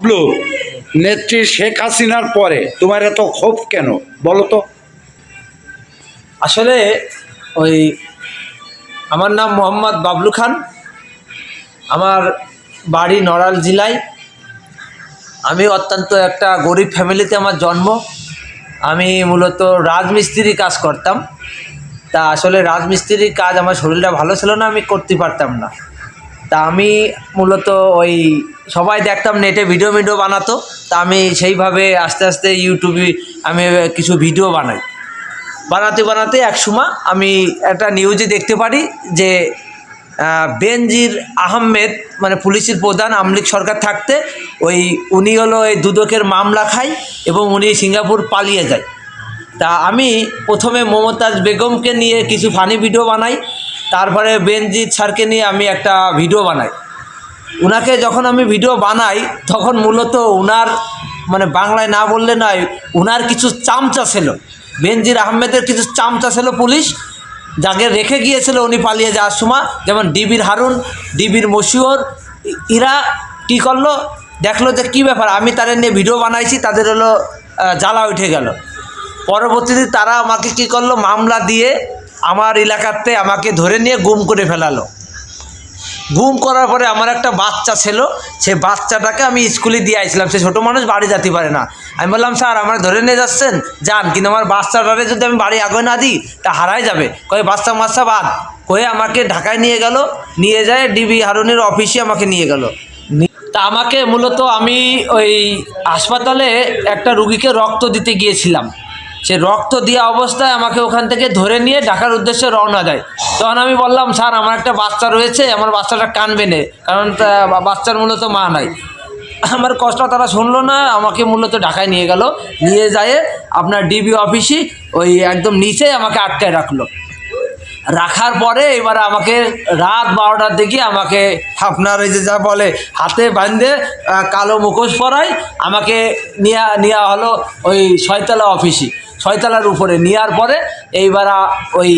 বাবলু নেত্রী শেখ হাসিনার পরে তোমার এত ক্ষোভ কেন? বলো তো। আসলে ওই আমার নাম মোহাম্মদ বাবলু খান। আমার বাড়ি নড়াল জেলায়। আমি অত্যন্ত একটা গরিব ফ্যামিলিতে আমার জন্ম। আমি মূলত রাজমিস্ত্রি কাজ করতাম। তা আসলে রাজমিস্ত্রির কাজ আমার শরীরটা ভালো ছিল না, আমি করতে পারতাম না। তা আমি মূলত ওই সবাই দেখতাম নেটে ভিডিও ভিডিও বানাতো, তা আমি সেইভাবে আস্তে আস্তে ইউটিউবে আমি কিছু ভিডিও বানাই। বানাতে বানাতে এক সময় আমি একটা নিউজে দেখতে পারি যে বেনজির আহমেদ মানে পুলিশের প্রধান আমলিক সরকার থাকতে, ওই উনি হলো এই দুদকের মামলা খায় এবং উনি সিঙ্গাপুর পালিয়ে যায়। তা আমি প্রথমে মমতাজ বেগমকে নিয়ে কিছু ফানি ভিডিও বানাই তারপরে বেনজিৎ স্যারকে নিয়ে আমি একটা ভিডিও বানাই। উনাকে যখন আমি ভিডিও বানাই, তখন মূলত উনার মানে বাংলায় না বললে নয়, উনার কিছু চামচা ছিল। বেনজির আহমেদের কিছু চামচা ছিল পুলিশ, যাকে রেখে গিয়েছিল উনি পালিয়ে যাওয়ার সময়। যেমন ডিবির হারুন, ডিবির মশিউর ই- এরা কী করল? দেখল যে কী ব্যাপার, আমি তাদের নিয়ে ভিডিও বানাইছি, তাদের হলো জ্বালা উঠে গেল। পরবর্তীতে তারা আমাকে কী করল? মামলা দিয়ে আমার এলাকাতে আমাকে ধরে নিয়ে গুম করে ফেলালো। গুম করার পরে আমার একটা বাচ্চা ছিল, সে বাচ্চাটাকে আমি স্কুলে দিয়ে আইছিলাম। সে ছোটো মানুষ, বাড়ি যেতে পারে না। আমি বললাম, স্যার, আমার ধরে নিয়ে যাচ্ছেন? যান, কিন্তু আমার বাচ্চাটারে যদি আমি বাড়ি আগে না দিই, তা হারাই যাবে। কয়ে, বাচ্চা মাচ্চা বাদ। কয়ে আমাকে ঢাকায় নিয়ে গেল। নিয়ে যায় ডিবি হারুনের অফিসে আমাকে নিয়ে গেল। তা আমাকে মূলত আমি ওই হাসপাতালে একটা রুগীকে রক্ত দিতে গিয়েছিলাম। সে রক্ত দেওয়া অবস্থায় আমাকে ওখান থেকে ধরে নিয়ে ঢাকার উদ্দেশ্যে রওনা দেয়। তখন আমি বললাম, স্যার, আমার একটা বাচ্চা রয়েছে, আমার বাচ্চাটা কানবে না, কারণ বাচ্চার মূলত মা নাই। আমার কষ্ট তারা শুনলো না, আমাকে মূলত ঢাকায় নিয়ে গেল। নিয়ে যায় আপনার ডিবি অফিসই ওই একদম নিচে আমাকে আটকায় রাখল। রাখার পরে এবার আমাকে রাত বারোটার দিকে আমাকে আপনার এই যে যা বলে, হাতে বাঁধে কালো মুখোশ পরায় আমাকে নিয়ে, নেওয়া হলো ওই ছয়তলা অফিসে। ছয়তলার উপরে নেওয়ার পরে এইবার ওই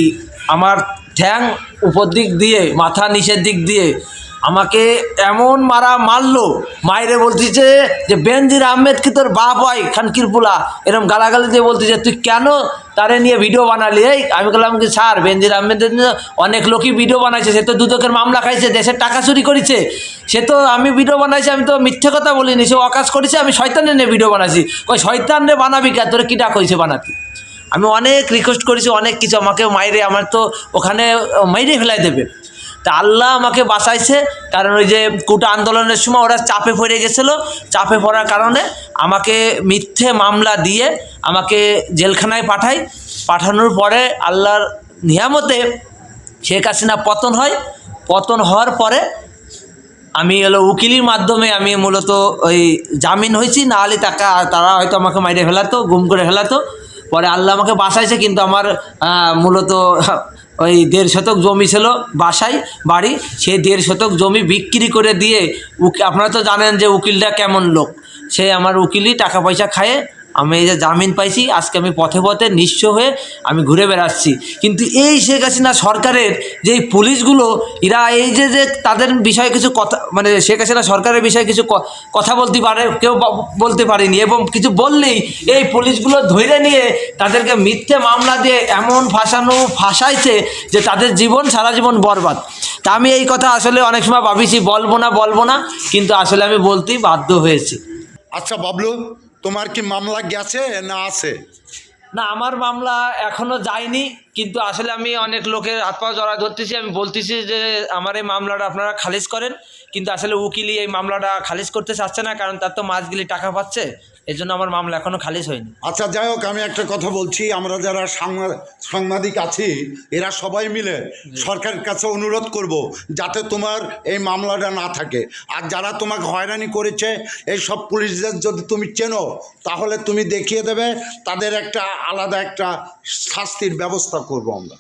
আমার ঠ্যাং উপর দিক দিয়ে, মাথা নিচের দিক দিয়ে আমাকে এমন মারা মারলো মায়েরে বলতেছে যে, বেনজির আহমেদ কি তোর বাপ হয় খানকির পোলা এরকম গালাগালি দিয়ে বলতেছে, তুই কেন তারে নিয়ে ভিডিও বানালি, এই, আমি বললাম কি, স্যার, বেনজির আহমেদের অনেক লোকই ভিডিও বানাইছে, সে তো দুদকের মামলা খাইছে, দেশের টাকা চুরি করেছে। সে তো আমি ভিডিও বানাইছি, আমি তো মিথ্যে কথা বলিনি, সে অকাজ করেছে, আমি শয়তানের নিয়ে ভিডিও বানাইছি। কই শয়তান রে বানাবি কে? তোরে কী ডাক হয়েছে বানাতে? আমি অনেক রিকোয়েস্ট করেছি, অনেক কিছু আমাকে মাইরে, আমার তো ওখানে মাইরে ফেলাই দেবে। তা আল্লাহ আমাকে বাঁচাইছে। কারণ ওই যে কুটা আন্দোলনের সময় ওরা চাপে পড়ে গেছিল। চাপে পড়ার কারণে আমাকে মিথ্যে মামলা দিয়ে আমাকে জেলখানায় পাঠায়। পাঠানোর পরে আল্লাহর নিয়ামতে শেখ হাসিনা পতন হয়। পতন হওয়ার পরে আমি হলো উকিলের মাধ্যমে আমি মূলত ওই জামিন হয়েছি। না হলে টাকা তারা হয়তো আমাকে মাইরে ফেলাতো, গুম করে ফেলাতো। পরে আল্লাহ আমাকে বাসাইছে কিন্তু আমার মূলত ওই দেড় শতক জমি ছিল বাসায়, বাড়ি। সেই দেড় শতক জমি বিক্রি করে দিয়ে আপনারা তো জানেন যে উকিলটা কেমন লোক। সে আমার উকিলই টাকা পয়সা খায় আমি এই যে জামিন পাইছি, আজকে আমি পথে পথে নিঃস্ব হয়ে আমি ঘুরে বেড়াচ্ছি। কিন্তু এই শেখ হাসিনা সরকারের যে পুলিশগুলো, এরা এই যে যে তাদের বিষয়ে কিছু কথা মানে শেখ হাসিনা সরকারের বিষয়ে কিছু কথা বলতে পারে, কেউ বলতে পারেনি এবং কিছু বললেই এই পুলিশগুলো ধরে নিয়ে তাদেরকে মিথ্যে মামলা দিয়ে এমন ফাঁসানো, ফাঁসাইছে যে তাদের জীবন, সারা জীবন বরবাদ। তা আমি এই কথা আসলে অনেক সময় ভাবিছি, বলব না বলব না, কিন্তু আসলে আমি বলতেই বাধ্য হয়েছি। আচ্ছা বাবলু তোমার কি মামলা গেছে না আছে? না আমার মামলা এখনও যায়নি। কিন্তু আসলে আমি অনেক লোকের হাত পা জড়া ধরতেছি আমি বলতেছি যে আমার এই মামলাটা আপনারা খারিজ করেন। কিন্তু আসলে উকিলই এই মামলাটা খারিজ করতে চাচ্ছে না কারণ তার তো মাছগুলি টাকা পাচ্ছে। এই জন্য আমার মামলা এখনও খারিজ হয়নি। আচ্ছা যাই হোক আমি একটা কথা বলছি। আমরা যারা সাংবা- সাংবাদিক আছি এরা সবাই মিলে সরকারের কাছে অনুরোধ করব যাতে তোমার এই মামলাটা না থাকে। আর যারা তোমাকে হয়রানি করেছে এই সব পুলিশদের যদি তুমি চেনো তাহলে তুমি দেখিয়ে দেবে। তাদের একটা আলাদা একটা শাস্তির ব্যবস্থা করব আমরা।